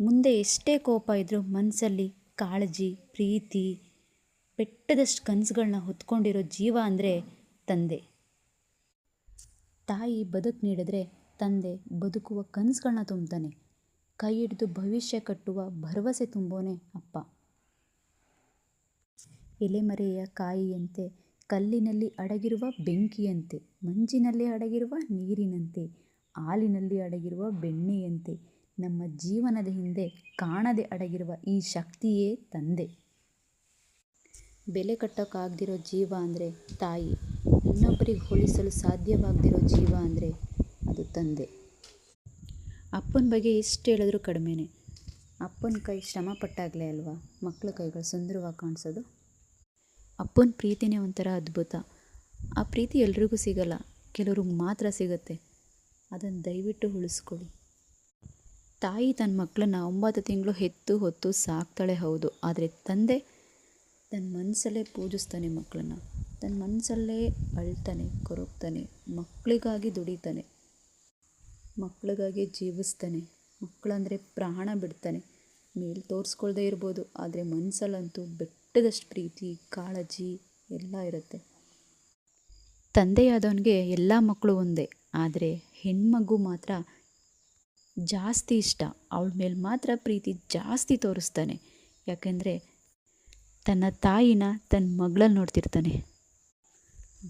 ಮುಂದೆ ಎಷ್ಟೇ ಕೋಪ ಇದ್ದರೂ ಮನಸ್ಸಲ್ಲಿ ಕಾಳಜಿ, ಪ್ರೀತಿ ಬೆಟ್ಟದಷ್ಟು ಕನಸುಗಳನ್ನ ಹೊತ್ಕೊಂಡಿರೋ ಜೀವ ಅಂದರೆ ತಂದೆ. ತಾಯಿ ಬದುಕು ನೀಡಿದ್ರೆ ತಂದೆ ಬದುಕುವ ಕನಸುಗಳನ್ನ ತುಂಬ್ತಾನೆ. ಕೈ ಹಿಡಿದು ಭವಿಷ್ಯ ಕಟ್ಟುವ ಭರವಸೆ ತುಂಬೋನೆ ಅಪ್ಪ. ಎಲೆಮರೆಯ ಕಾಯಿಯಂತೆ, ಕಲ್ಲಿನಲ್ಲಿ ಅಡಗಿರುವ ಬೆಂಕಿಯಂತೆ, ಮಂಜಿನಲ್ಲಿ ಅಡಗಿರುವ ನೀರಿನಂತೆ, ಹಾಲಿನಲ್ಲಿ ಅಡಗಿರುವ ಬೆಣ್ಣೆಯಂತೆ ನಮ್ಮ ಜೀವನದ ಹಿಂದೆ ಕಾಣದೆ ಅಡಗಿರುವ ಈ ಶಕ್ತಿಯೇ ತಂದೆ. ಬೆಲೆ ಕಟ್ಟೋಕ್ಕಾಗ್ದಿರೋ ಜೀವ ಅಂದರೆ ತಾಯಿ. ಇನ್ನೊಬ್ಬರಿಗೆ ಹೋಲಿಸಲು ಸಾಧ್ಯವಾಗದಿರೋ ಜೀವ ಅಂದರೆ ಅದು ತಂದೆ. ಅಪ್ಪನ ಬಗ್ಗೆ ಎಷ್ಟು ಹೇಳಿದ್ರೂ ಕಡಿಮೆನೆ. ಅಪ್ಪನ ಕೈ ಶ್ರಮ ಪಟ್ಟಾಗಲೇ ಅಲ್ವಾ? ಮಕ್ಕಳ ಕೈಗಳು ಸುಂದರವಾಗಿ ಕಾಣಿಸೋದು. ಅಪ್ಪನ ಪ್ರೀತಿನೇ ಒಂಥರ ಅದ್ಭುತ. ಆ ಪ್ರೀತಿ ಎಲ್ರಿಗೂ ಸಿಗಲ್ಲ. ಕೆಲವ್ರಿಗೆ ಮಾತ್ರ ಸಿಗುತ್ತೆ. ಅದನ್ನು ದಯವಿಟ್ಟು ಉಳಿಸ್ಕೊಳ್ಳಿ. ತಾಯಿ ತನ್ನ ಮಕ್ಕಳನ್ನ ಒಂಬತ್ತು ತಿಂಗಳು ಹೆತ್ತು ಹೊತ್ತು ಸಾಕ್ತಾಳೆ ಹೌದು. ಆದರೆ ತಂದೆ ತನ್ನ ಮನಸ್ಸಲ್ಲೇ ಪೂಜಿಸ್ತಾನೆ ಮಕ್ಕಳನ್ನ ತನ್ನ ಮನಸ್ಸಲ್ಲೇ ಅಳ್ತಾನೆ, ಕೊರಗ್ತಾನೆ ಮಕ್ಕಳಿಗಾಗಿ ದುಡಿತಾನೆ ಮಕ್ಕಳಿಗಾಗಿ ಜೀವಿಸ್ತಾನೆ. ಮಕ್ಕಳಂದರೆ ಪ್ರಾಣ ಬಿಡ್ತಾನೆ. ಮೇಲೆ ತೋರಿಸ್ಕೊಳ್ದೆ ಇರ್ಬೋದು, ಆದರೆ ಮನಸ್ಸಲ್ಲಂತೂ ಬೆಟ್ಟದಷ್ಟು ಪ್ರೀತಿ, ಕಾಳಜಿ ಎಲ್ಲ ಇರುತ್ತೆ. ತಂದೆಯಾದವನಿಗೆ ಎಲ್ಲ ಮಕ್ಕಳು ಒಂದೇ. ಆದರೆ ಹೆಣ್ಮಗು ಮಾತ್ರ ಜಾಸ್ತಿ ಇಷ್ಟ. ಅವಳ ಮೇಲೆ ಮಾತ್ರ ಪ್ರೀತಿ ಜಾಸ್ತಿ ತೋರಿಸ್ತಾನೆ. ಯಾಕೆಂದರೆ ತನ್ನ ತಾಯಿನ ತನ್ನ ಮಗಳಲ್ಲಿ ನೋಡ್ತಿರ್ತಾನೆ.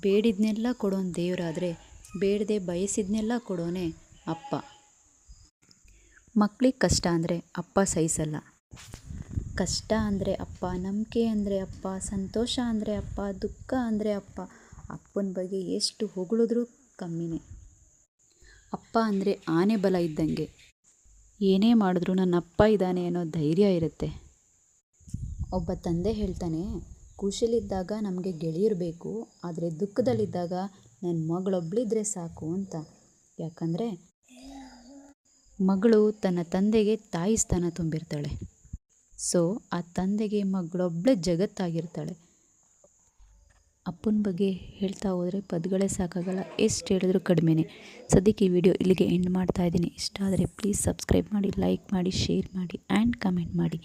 ಬೇಡಿದ್ನೆಲ್ಲ ಕೊಡೋನು ದೇವರಾದರೆ ಬೇಡದೆ ಬಯಸಿದ್ನೆಲ್ಲ ಕೊಡೋನೆ ಅಪ್ಪ. ಮಕ್ಳಿಗೆ ಕಷ್ಟ ಅಂದರೆ ಅಪ್ಪ ಸಹಿಸಲ್ಲ ಕಷ್ಟ ಅಂದರೆ ಅಪ್ಪ, ನಂಬಿಕೆ ಅಂದರೆ ಅಪ್ಪ, ಸಂತೋಷ ಅಂದರೆ ಅಪ್ಪ, ದುಃಖ ಅಂದರೆ ಅಪ್ಪ. ಅಪ್ಪನ ಬಗ್ಗೆ ಎಷ್ಟು ಹೊಗಳಿದ್ರೂ ಕಮ್ಮಿನೇ. ಅಪ್ಪ ಅಂದರೆ ಆನೆ ಬಲ ಇದ್ದಂಗೆ. ಏನೇ ಮಾಡಿದ್ರೂ ನನ್ನ ಅಪ್ಪ ಇದ್ದಾನೆ ಅನ್ನೋ ಧೈರ್ಯ ಇರುತ್ತೆ. ಒಬ್ಬ ತಂದೆ ಹೇಳ್ತಾನೆ ಖುಷಿಲಿದ್ದಾಗ ನಮಗೆ ಗೆಳೆಯರು ಬೇಕು, ಆದರೆ ದುಃಖದಲ್ಲಿದ್ದಾಗ ನನ್ನ ಮಗಳೊಬ್ಳಿದ್ರೆ ಸಾಕು ಅಂತ. ಯಾಕಂದರೆ ಮಗಳು ತನ್ನ ತಂದೆಗೆ ತಾಯಿ ಸ್ಥಾನ ತುಂಬಿರ್ತಾಳೆ. ಸೊ ಆ ತಂದೆಗೆ ಮಗಳೊಬ್ಬಳೇ ಜಗತ್ತಾಗಿರ್ತಾಳೆ. ಅಪ್ಪನ ಬಗ್ಗೆ ಹೇಳ್ತಾ ಹೋದರೆ ಪದಗಳೇ ಸಾಕಾಗಲ್ಲ. ಎಷ್ಟು ಹೇಳಿದ್ರು ಕಡಿಮೆನೇ. ಸದ್ಯಕ್ಕೆ ಈ ವಿಡಿಯೋ ಇಲ್ಲಿಗೆ ಎಂಡ್ ಮಾಡ್ತಾ ಇದ್ದೀನಿ. ಇಷ್ಟ ಆದರೆ ಪ್ಲೀಸ್ ಸಬ್ಸ್ಕ್ರೈಬ್ ಮಾಡಿ ಲೈಕ್ ಮಾಡಿ ಶೇರ್ ಮಾಡಿ ಆ್ಯಂಡ್ ಕಮೆಂಟ್ ಮಾಡಿ.